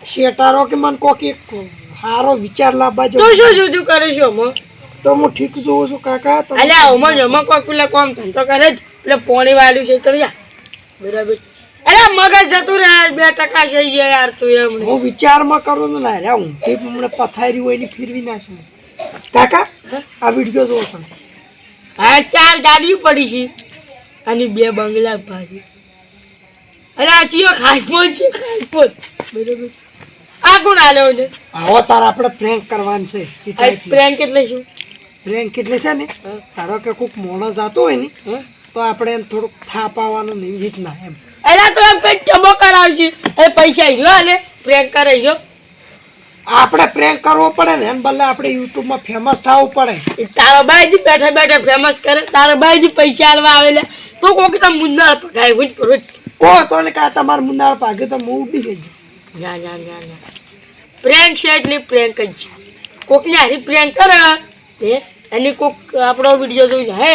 શેટારો કે મને કોક એક સારો વિચાર લાવવા જો. તો શું જુદું કરે છે મો તો હું ઠીક જોઉં છું કાકા તમે અલ્યા અમો જમો કોઈ પેલા કોમ ધંધો કરે જ. એટલે પોણી વાળ્યું છે કરી બરાબર. અરે મગજ જતું રહે બે ટકા છે યાર તું એમ હું વિચારમાં કરું ને ના રે હું તે હમણાં પથારી હોય ને ફેરવી નાખું. કાકા આ વીડિયો જોવો તમે. હા ચાર ગાડીઓ પડી છે. અને બે બંગલા ભાજી અરે આ ચીઓ ખાસપોત છે ખાસપોત બરોબર. આ કોણ આલ્યો છે આવો તાર આપણે પ્રેન્ક કરવાનું છે પ્રેન્ક એટલે શું? પ્રેન્ક એટલે છે ને તારો કે કોઈક મોણો જાતો હોય ને તો આપણે એમ થોડુંક થાપ આવવાનું ને એવી રીતના એમ. એના તો એમ કંઈક ચમો કરાવજે. એ પૈસા ગયો આલે પ્રેન્ક કરે ગયો આપણે પ્રેન્ક કરવો પડે ને એમ ભલે આપણે યુટ્યુબમાં ફેમસ થવું પડે. તારો બાઈ જ બેઠા બેઠા ફેમસ કરે તારો બાઈજી પૈસા આલવા આવેલા. તો કોક તમે મુંદાળ પકાય હું કરું કો તો ને કા તમારે મુંદાળ પાકે તો હું ઉડી ગઈ. ના ના ના ના. પ્રેન્ક છે એટલે પ્રેન્ક જ છે. કોકને હારી પ્રેન્ક કરે એ એની કોક આપણો વીડિયો જોઈ હે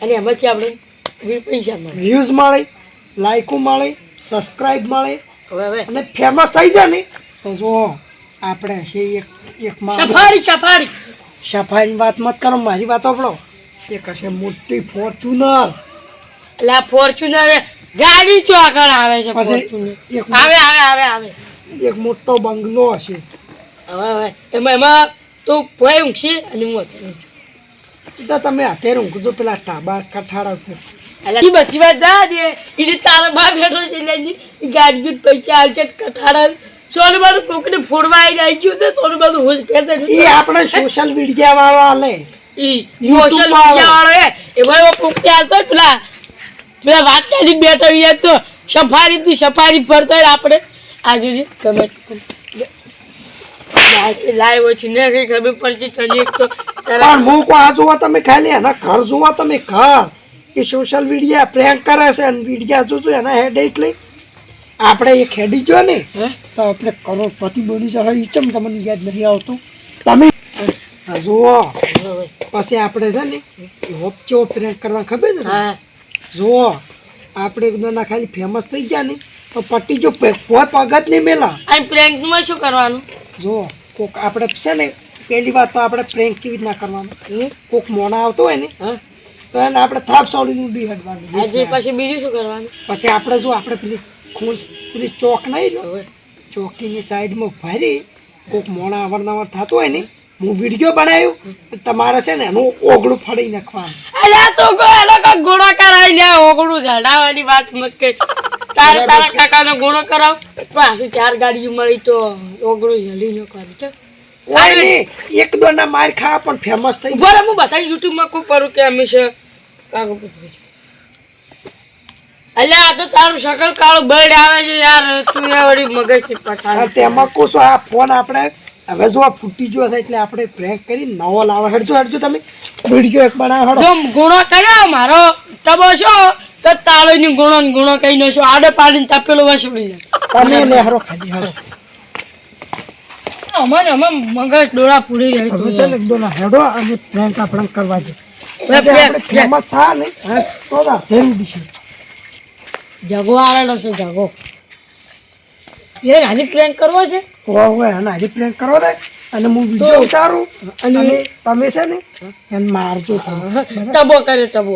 અને એમાંથી આપણે પૈસા મળે. વ્યૂઝ મળે લાઈકો મળે સબસ્ક્રાઇબ મળે હવે હવે. અને ફેમસ થઈ જાય ને? તો જો આપણે છે એક એક માં સફારી સફારી. સફાઈની વાત મત કરો મારી વાત આપણો એક હશે મોટી ફોર્ચ્યુનર. એટલે ફોર્ચ્યુનર ગાડી ચો આગળ આવે છે ફોર્ચ્યુનર. આવે આવે આવે આવે. એક મોટો બંગલો હશે. હવે હવે. એમાં એમાં તો ભોય ઊંઘશે અને હું અત્યારે તો તમે અત્યારે ઊંઘજો પેલા ટાબા કઠાડા ઉપર. એટલે બધી વાત જા દે. એ તારા બા બેઠો છે ગાડી પૈસા આવશે કઠાડા સોનું બધું કોકને ફોડવા આવી જાય ગયું છે થોડું બધું હું કહેતા એ આપણે સોશિયલ મીડિયા વાળા લે. ઈ સોશિયલ મીડિયા વાળો. એ. ભાઈ કોક ત્યાં તો પેલા પેલા વાત કરી બેઠો યાર તો. સફારી થી સફારી ફરતો હોય આપણે. આજુ છે ને કઈ ખબર પડશે તને તો પણ હું કો આ જોવા તમે ખાલી એના ઘર જોવા તમે ઘર. એ સોશિયલ મીડિયા પ્રેન્ક કરે છે અને મીડિયા જોતું એના હેડ એટલે. આપણે એક હેડી જો ને. તો આપણે કરોડપતિ એ ચમ તમને યાદ નથી આવતું? તમે જુઓ. પછી આપણે છે ને હોપ ચેવો પ્રેન્ક કરવા ખબર ને? હા. જુઓ આપણે એકદમ ખાલી ફેમસ થઈ ગયા ને તો પટ્ટી જો કોઈ પગત નહીં મેલા. અને પ્રેન્કમાં શું કરવાનું? જુઓ કોક આપણે છે ને પહેલી વાત તો આપણે પ્રેન્ક કેવી રીતના કરવાનું? કોક મોણા આવતો હોય ને હા. તો એને આપણે થાપ સાવડીનું બી હટવાનું પછી બીજું શું કરવાનું? પછી આપણે જો આપણે પેલી ખુશ પેલી ચોક નહીં જો ચોકીની સાઈડમાં ભરી કોક મોણા અવારનવાર થતું હોય ને હું વીડિયો બનાવ્યો તમારે છે ને એનું ઓગળું ફળી નાખવાનું. અલ્યા તો કો એનો કો ગુણો કરાઈ લે ઓગણું ઝાડાવાની વાત મત કે તારે તારા કાકાનો ગુણો કરાવ પાછું ચાર ગાડી મળી તો ઓગણું જલ્દી નો કરી નહીં. એક દોના માર ખાવા પણ ફેમસ થઈ ઊભા હું બધા યુટ્યુબમાં કોઈ કરું કે અમે છે. કાકો અલ્યા આ તો તારું શકલ કાળું બળ આવે છે યાર. તું એ વળી મગજથી પછાડ તેમાં છું આ ફોન આપણે હવે જો આ ફૂટી જો છે એટલે આપણે પ્રેન્ક કરી નવો લાવો. હેડજો હેડજો તમે. વીડિયો એક બનાવો હેડો. જો ગુણો કર્યો મારો તબો છો તો તાળો ની ગુણો ને ગુણો કઈ નો છો. આડે પાડીને તપેલો વસડી તમે લે હરો ખાલી હરો અમન અમન મગજ ડોળા પૂરી રહી તો. છે ને દોના હેડો અને પ્રેન્ક આપણે કરવા દે. ફેમસ થા ને તો દા ફેરવી દઈશું જગો આવેલો છે જગો. એ નાની પ્રેન્ક કરવો છે ઓવે અને હજી પ્રેન્ક કરો દે અને હું વિડીયો ઉતારું અને તમે છે ને એને મારજો તમે ટબો કર્યો ટબો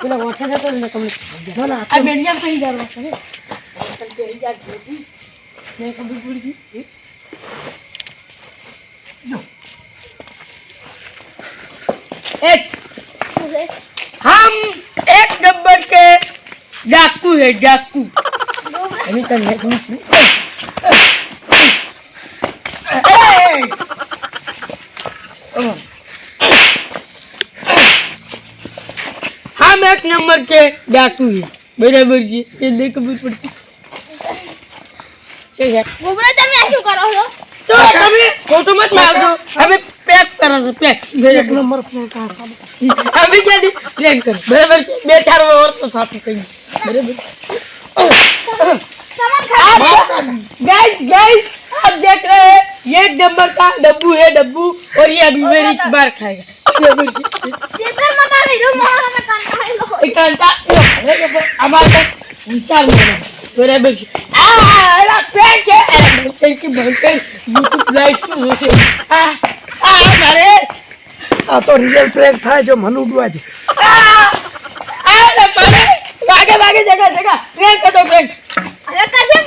પેલા ઓઠા જતો ને તમને જો ને આ બેડિયા પહી જાવ કરે મેં ખબર પડી ગઈ एक हम एक नंबर के डाकू है डाकू अभी तक नहीं समझ हम एक नंबर के डाकू है बराबर जी ये नहीं खबर पड़ती क्या है ગોબરા તમે આ શું કરો છો તો તમે ફોટો મત મારજો અમે પેક કરો છો પેક એક નંબર પ્રેન્ક આ સામે અમે ક્યાંથી પ્લેન કરો બરાબર છે બે ચાર વર્ષ તો સાથી કહી બરાબર गाइस गाइस आप देख रहे हैं ये एक नंबर का डब्बू है डब्बू और ये अभी मेरी एक बार खाएगा કંટા વાગે વાગે તો પ્રેક અરે કાજે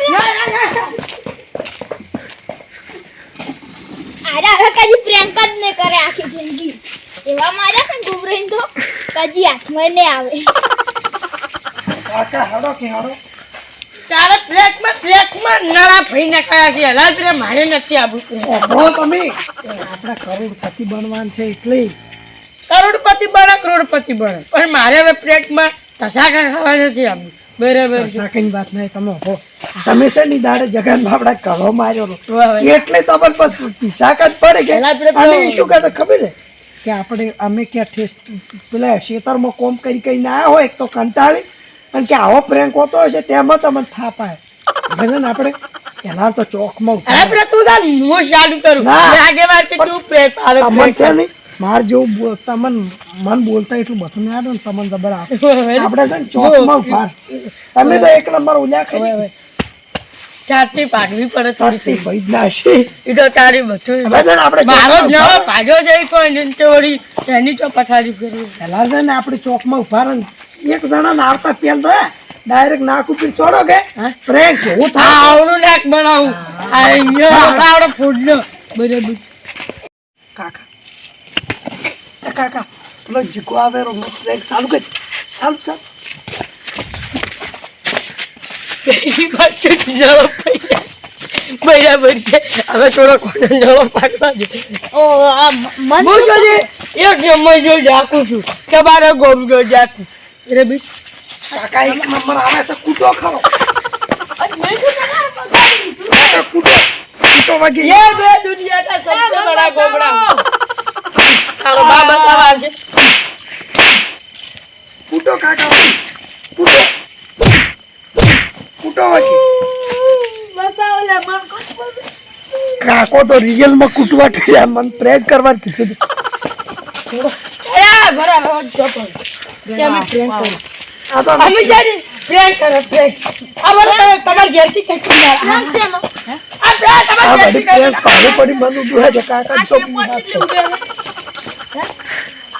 આરા જ ને કરે આખી જિંદગી. એવા માર્યા છે ને તો કજી હાથમાં નહીં આવે. કાકા હાડો કે હાડો તારે પ્લેટમાં પ્લેટમાં નળા ફઈને કયા છે. રાત્રે મારે નથી આવું ઓભળો તમે. આપણા કરોડપતિ બનવાનું છે એટલે. કરોડપતિ બને કરોડપતિ બને. પણ મારે હવે પ્લેટમાં ટસાકા ખાવા નથી આવું બરાબર છે. સાકીની વાત નહીં તમે તમે છે ની દાડે જગન બાપડા કળો માર્યો નો. એટલે તમને પછી જ પડે કે? અને શું કહેતો ખબર છે? કે આપણે અમે ક્યાં ઠેસ પેલા ખેતરમાં કોમ કરી કરીને આવ્યા હોય એક તો કંટાળી અને કે આવો પ્રેન્ક હોતો હશે તેમાં તમને થાપાય આવે. છે ને આપણે? એના તો ચોકમાં અરે. પેલા તું તાર મો ચાલુ કરું. આગે વાત કે તું પ્રેટ આવે તમને છે ને માર જેવું બોલ- તમને મન બોલતા એટલું બધું ના આવે ને તમને જબર આપે આપણે છે ને ચોકમાં ઊભા તમે તો એક નંબર ઉલ્યા હવે, ચારથી પાડવી પડે થોડી છે. એ તો તારી બધું આપણે મારો નવો પાડ્યો છે કોઈ વળી એની તો પથારી કરી. પેલા છે ને આપણે ચોકમાં ઊભા રહે એક જણા ને આવતા તો ડાયરેક્ટ નાક ઉપર છોડો કે? પ્રેન્ક હું થા આવડું નાક બનાવું. આ અહીંયા આવડો ફૂડનો. બરાબર. કાકા. કાકા પેલો જીકો આવે રો પ્રેન્ક ચાલુ કરી ચાલુ ચાલુ પહેલી વાત તો જવાબ પૈસા બરાબર છે. હવે થોડો કોટન જળો પાડવા ઓ આ મન જોજે એક નંબર જો જાકું છું. કે બારે ગોમ જો જાકું રે બી કાકા એક નંબર આવે છે કૂટો ખરો કૂટો કાકા. કૂટો. કૂટો વાગી કાકો તો રિયલમાં કૂટવા કર્યા મને પ્રેગ કરવા કીધું કાકા તો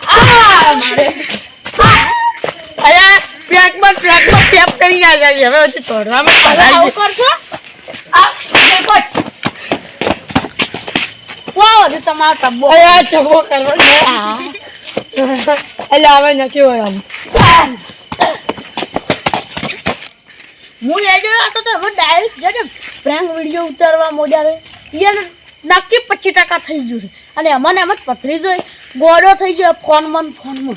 આ મારે. અરે પ્રેન્કમાં પ્રેન્ક કરી ના જાય હવે હજી તોડવામાં પડાઈ કરશો આ દેખો વાવ હજુ તમારો ટબ્બો આ ચબો કરવો ને એટલે હવે નથી વળવાનું હું એ જો હતો તો હવે ડાયરેક્ટ જે પ્રેન્ક વીડિયો ઉતારવા છે એને નક્કી પચીસ ટકા થઈ ગયું છે. અને એમાં ને એમ જ પથરી જોઈ. ગોળો થઈ ગયો મન ફોન ફોનમાં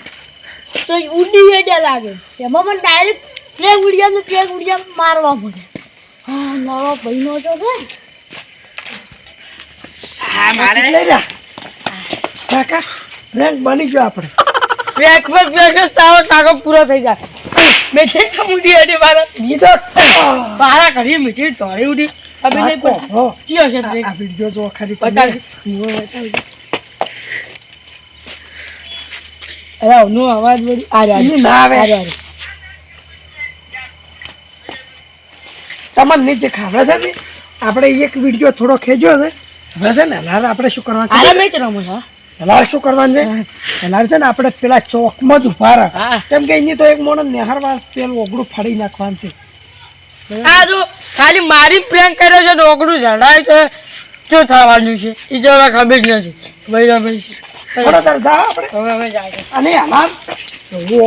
તો ઉડી વેડ્યા લાગે. એમાં મને ડાયરેક્ટ પ્રેન્ક વીડિયો ને પ્રેન્ક વીડિયો મારવા મળે હા નવો ભાઈનો તો છે. કાકા બની ગયો આપણે. પર થઈ જાય. મેં છે તો મુડી હતી મારા. બીજો મારા ઘરે તોડી ઉડી. ચિયો છે આ જો ખાલી. અરે નો અવાજ આ રહ્યા ના આવે. તમને નીચે ખાવે છે ને? આપણે એક વીડિયો થોડો ખેંચ્યો છે. હવે છે ને હલાર આપણે શું કરવાનું હા. હલાર શું કરવાનું છે? હલાર છે ને આપણે પેલા ચોકમાં જ ઊભા રહ્યા. કેમ કે એની તો એક મોણસ નેહારવા પેલું ઓગળું ફાડી નાખવાનું છે. આ જો ખાલી મારી પ્રેન્ક કર્યો છે તો ઓગળું જણાય તો શું થવાનું છે? એ જો હવે ખબર જ નથી. બરાબર છે. અને હલાર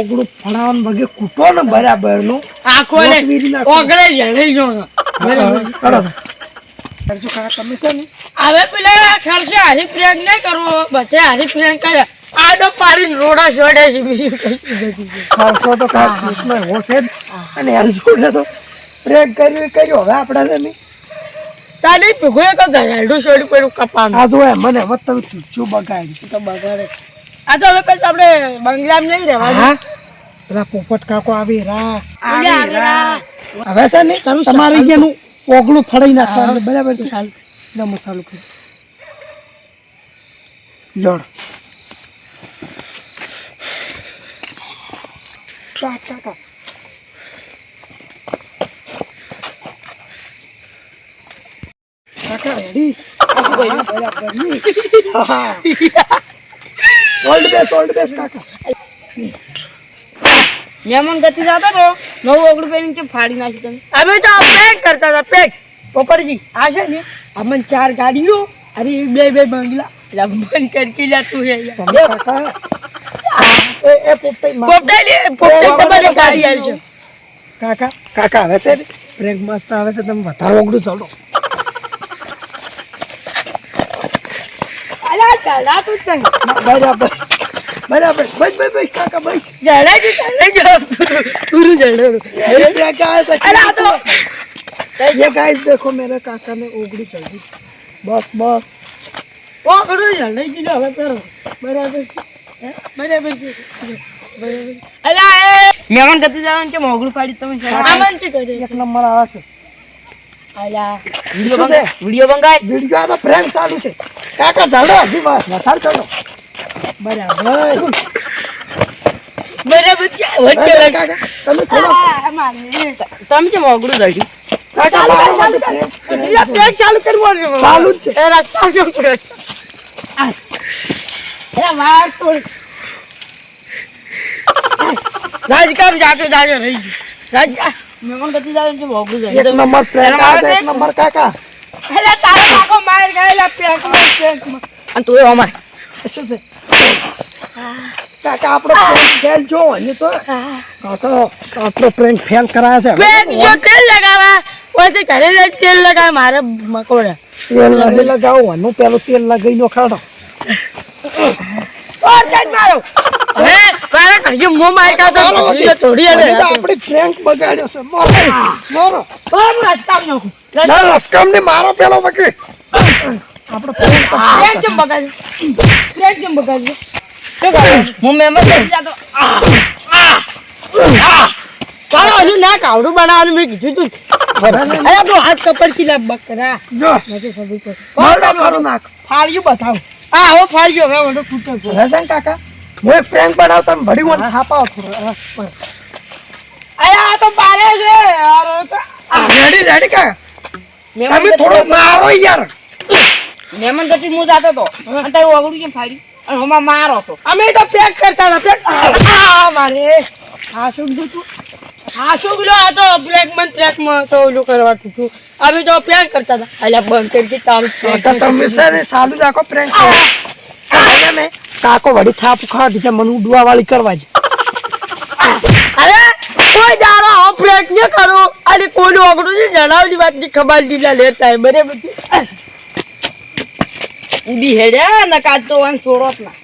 ઓગળું ફણાવાનું વગે કૂટો ને બરાબરનું આખો ને લોટ વીરી નાખો. ઓગળે જણાઈ ગયો બરાબર. કરજો કાકા તમે છે ને? હવે પેલા ખર્ચે હારી નહીં કરવો. બધે હારી કર્યા આડો પાડીને રોડા છોડે છે બીજું ખર્ચો તો હોશે અને પ્રેમ કર્યું કર્યું. હવે આપણે છે ને તારી ભૂગોળ તો ધરાડું છોડી પેલું કપામ આ જો મને હવે તમે ચૂચું બગાડ્યું. તો બગાડે. આ તો હવે પછી આપણે બંગલામાં નહીં રહેવાનું. હા? પેલા પોપટ કાકો આવી રા. આવી રા. હવે છે ને તમારી સારું ઓગળું ફળાઈ નાખવાનું. બરાબર છે? સારું. લે મસાલો કરી. લોડ ટા. નહીં બરાબર નહીં હા ઓલ્ડ બેસ ઓલ્ડ બેસ કાકા. મહેમાન ગતિ જતો તો નવું ઓગળું પહેરી છે ફાડી નાખી તમે? અમે તો પેક કરતા હતા પેક પોપરજી આ છે ને અમને ચાર ગાડીઓ અરે બે બે બંગલા. લંબન કરકી કરી જતું હે એ પોપટાઈ પોપટાઈ પોપટાઈ તમારે ગાડી આવી છે કાકા કાકા હવે છે પ્રેંક મસ્ત આવે છે તમે વધારે ઓગળું ચાલો અલા ચડા તું ચંગ બરાબર બરાબર બસ બસ બસ કાકા બસ જડા જ જડા જ પૂરું જડો ये प्रेंक आया था अरे आ तो ये गाइस देखो मेरे काका ने ओगड़ी चल दी बस बस ઓ કરું જડા જ હવે પેરો બરાબર છે હે? બરાબર છે બરાબર અલા એ મહેમાન ગતિ જવાનું ચેમ ઓગળું ફાડી તમે આમન છે કરે एक नंबर आया છે અલા વીડિયો? બંગાય? વિડિયો આ તો ફ્રેન્ડ ચાલુ છે. કાકા ચાલો હજી વાત. વધારે ચાલો. બરાબર. બરાબર વચ્ચે કાકા. તમે થોડો. તમે ચેમ ઓગળું દઈ કાકા મારો માટે prank, prank એટલે જો. પેક ચાલુ કરવાનું ચાલુ જ છે. એ રસ્તા જો એ તોડ રાજકામ જાતો જાજો રહી ગયું. રાજ મહેમાન ગતિ જવાનું ચેમ ઓગળું એક નંબર પ્રેન્ક એક નંબર કાકા. એટલે તારો કાકો માર ગયેલા પેકમાં પેકમાં અને તું અમાર. શું છે? કાકા આપણો prank ફેલ જો અને તો. કાકા આપણો પ્રેન્ક ફેલ કરાયા છે. પેક જો તેલ લગાવા. પછી ઘરે તેલ લગાવે મારે મકોડા. તેલ નહીં લગાવો આનું પેલું તેલ લગાવી નો ખાડો ઓ મારો. હે? મારે કરજે મો માર કા તો અને તો આપણે પ્રેન્ક બગાડ્યો છે. મારો. મારો. ઓ હું નો ના રસ્કમ ને મારો પેલો વકે આપણો પ્રેક જેમ બગાડ્યો. ફ્રેન્ક જેમ બગાડ્યું. કરે હું મહેમાન ગતિ જતો. કારો હજુ ના કાવડું બનાવવાનું મેં કીધું તું. અરે હાથ કપડ કિલા બકરા. જો. નથી ખબર પડતી. મારો નાખ ફાળ્યું બતાવ. આ હવે ફાળ્યું હવે મોટો ફૂટો રતન કાકા. હું એક પ્રેન્ક બનાવતા ને ભડી મને. થાપાવ થોડો હા, આ તો પારે છે. યાર આ તો. રેડી રેડી મહેમાન તમે થોડો મારો યાર. મેમન ગતિ હું જાતો તો અને તારું ઓગળું કેમ ફાડી? અને હોમાં મારો છો અમે તો પેક કરતા હતા પેક આ મારે. આ શું કીધું તું? આ શું બોલો આ તો બ્રેકમાં ટ્રેકમાં તો ઓલું કરવા કીધું અમે તો પ્રેન્ક કરતા હતા. એટલે બંધ કરી કે કાકા તમે છે ને રાખો પ્રેન્ક કાકો વળી થાપ ખાધી છે મને ઉડવા વાળી કરવા છે. અરે કોઈ જાણો આવો પ્રયત્ન કરો અને કોનું ઓગડું છે જણાવની વાતની ખબર લે લેતા બરે બધી ઉડી હેડ્યા ને કાચ વાન જ ના.